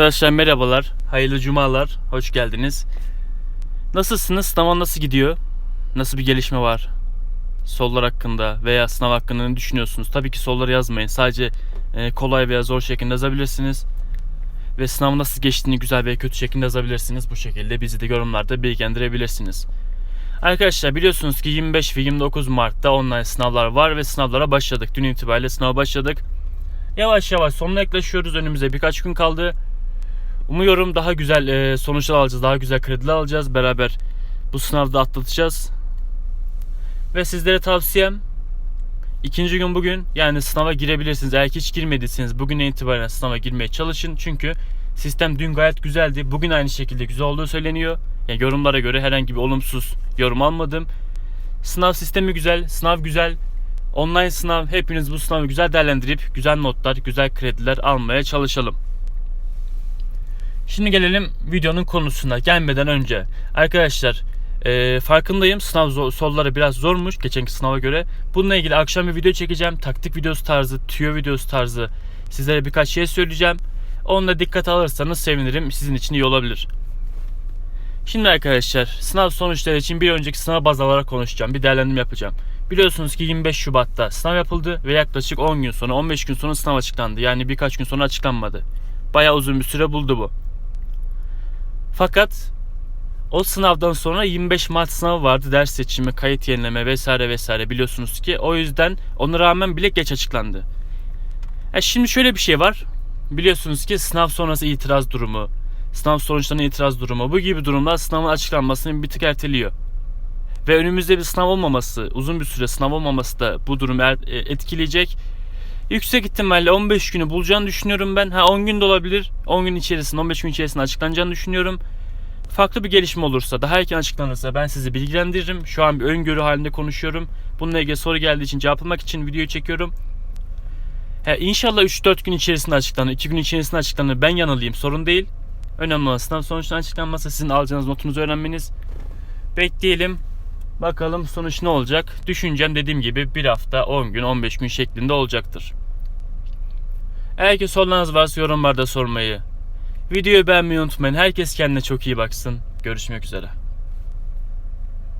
Arkadaşlar merhabalar, hayırlı cumalar, hoş geldiniz. Nasılsınız? Sınav nasıl gidiyor? Nasıl bir gelişme var? Sollar hakkında veya sınav hakkında ne düşünüyorsunuz? Tabii ki solları yazmayın. Sadece e, kolay veya zor şeklinde yazabilirsiniz. Ve sınavın nasıl geçtiğini güzel veya kötü şeklinde yazabilirsiniz. Bu şekilde bizi de yorumlarda bilgilendirebilirsiniz. Arkadaşlar biliyorsunuz ki 25 ve 29 Mart'ta online sınavlar var ve sınavlara başladık. Dün itibariyle sınava başladık. Yavaş yavaş sonuna yaklaşıyoruz. Önümüzde birkaç gün kaldı. Umuyorum daha güzel e, sonuçlar alacağız, daha güzel krediler alacağız. Beraber bu sınavda atlatacağız. Ve sizlere tavsiyem ikinci gün bugün yani sınava girebilirsiniz. Eğer hiç girmediyseniz bugüne itibaren sınava girmeye çalışın. Çünkü sistem dün gayet güzeldi. Bugün aynı şekilde güzel olduğu söyleniyor. Yani yorumlara göre herhangi bir olumsuz yorum almadım. Sınav sistemi güzel, sınav güzel. Online sınav hepiniz bu sınavı güzel değerlendirip güzel notlar, güzel krediler almaya çalışalım. Şimdi gelelim videonun konusuna gelmeden önce. Arkadaşlar e, farkındayım sınav zor, soruları biraz zormuş geçenki sınava göre. Bununla ilgili akşam bir video çekeceğim. Taktik videosu tarzı, tüyo videosu tarzı sizlere birkaç şey söyleyeceğim. Onunla dikkat alırsanız sevinirim. Sizin için iyi olabilir. Şimdi arkadaşlar sınav sonuçları için bir önceki sınav baz alarak konuşacağım. Bir değerlendirme yapacağım. Biliyorsunuz ki 25 Şubat'ta sınav yapıldı ve yaklaşık 10 gün sonra 15 gün sonra sınav açıklandı. Yani birkaç gün sonra açıklanmadı. Bayağı uzun bir süre buldu bu. Fakat o sınavdan sonra 25 Mart sınavı vardı. Ders seçimi, kayıt yenileme vesaire vesaire biliyorsunuz ki. O yüzden ona rağmen bile geç açıklandı. E şimdi şöyle bir şey var. Biliyorsunuz ki sınav sonrası itiraz durumu, sınav sonuçlarına itiraz durumu bu gibi durumlar sınavın açıklanmasını bir tık erteliyor. Ve önümüzde bir sınav olmaması, uzun bir süre sınav olmaması da bu durumu er- e, etkileyecek. Yüksek ihtimalle 15 günü bulacağını düşünüyorum ben. Ha 10 gün de olabilir. 10 gün içerisinde 15 gün içerisinde açıklanacağını düşünüyorum. Farklı bir gelişme olursa, daha erken açıklanırsa ben sizi bilgilendiririm. Şu an bir öngörü halinde konuşuyorum. Bununla ilgili soru geldiği için cevaplamak için videoyu çekiyorum. He, inşallah 3-4 gün içerisinde açıklanır, 2 gün içerisinde açıklanır. Ben yanılayım, sorun değil. Önemli olan sınav sonuçlarının açıklanması, sizin alacağınız notunuzu öğrenmeniz. Bekleyelim. Bakalım sonuç ne olacak? Düşüncem dediğim gibi bir hafta, 10 gün, 15 gün şeklinde olacaktır. Eğer ki sorularınız varsa yorumlarda sormayı, videoyu beğenmeyi unutmayın. Herkes kendine çok iyi baksın. Görüşmek üzere.